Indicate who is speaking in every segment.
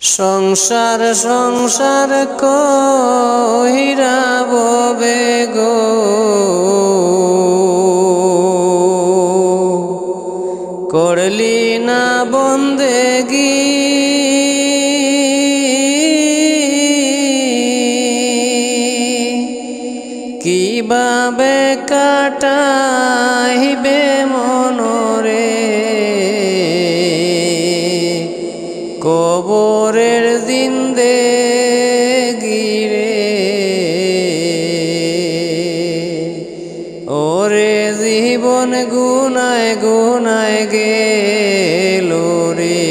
Speaker 1: সংসার সংসার কহিরা ববে গো করলি না বন্দেগি। কীভাবে কাটাইবে মনরে কবরের জিন্দে গিরে। ওরে জীবন গুনায় গুনায় গেল রে।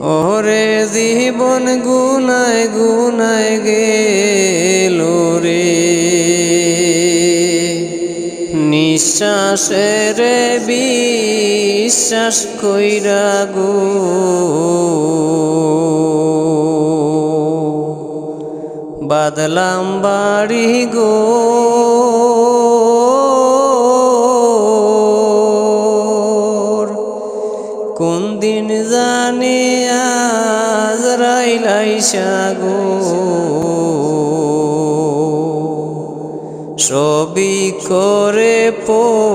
Speaker 1: ওরে জীবন গুনায় গুনায় গেল রে। নিঃশ্বাসের বিশ্বাস কইরা গো। বাদলাম বাড়ি গো। কোন দিন জানে আজ রাইলাই সাগো সবই করে পোরে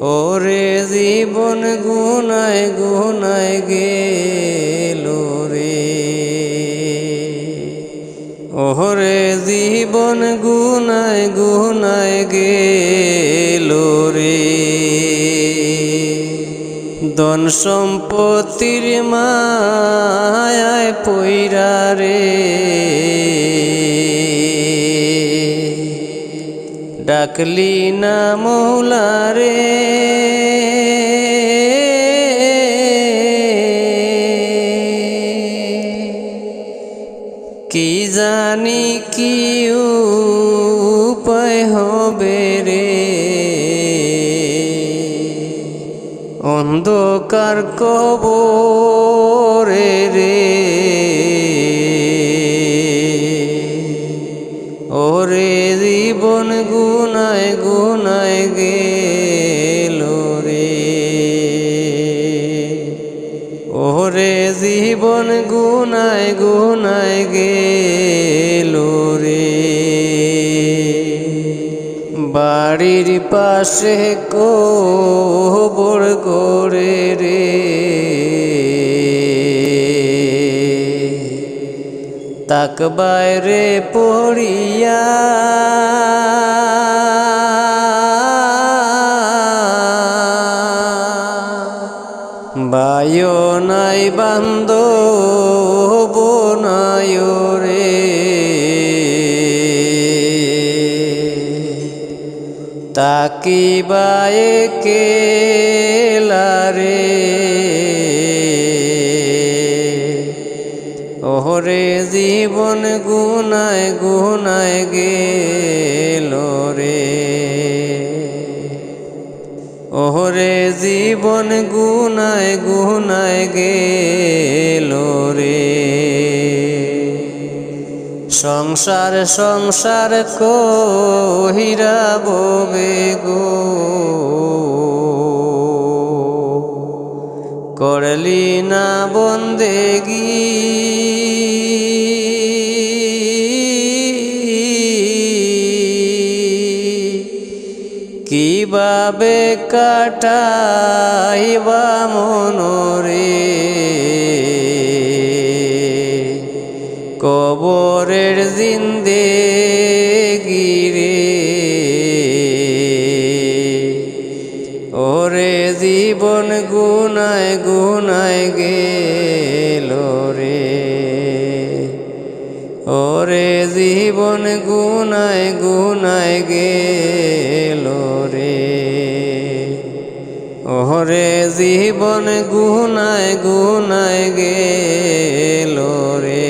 Speaker 1: ওরে জীবন গুনায় গুনায় গেল রে। ওরে জীবন গুনায় গুনায় গেল রে। ধন সম্পত্তির মায়ায় পইরা রে। ডাকলি না মৌলা রে। কি জানি কি উপায় হবে রে। অন্ধকার কবরে রে। ওরে জীবন গুনায় গুনায় গেল রে। ওরে জীবন গুনায় গুনায় গেল রে। বাড়ির পাশে কোবর করে রে। তাক বাইরে পড়িয়া বায়ো নাই বান্দ বোনায় রে। তাকি বায়ে কেলারে ওহরে জীবন গুনায় গুনায় গেল রে। ওহরে জীবন গুনায় গুনায় গেল রে। সংসার সংসার কহিরা ববে গো। করলি না বন্দেগি কীভাবে কাটাইবা মনরে? কবরের জিন্দে গিরে ওরে জীবন গুনায় গুনায় গেল রে। ওরে জীবন গুনায় গুনায় গেল রে। ওরে জীবন গুনায় গুনায় গেল রে।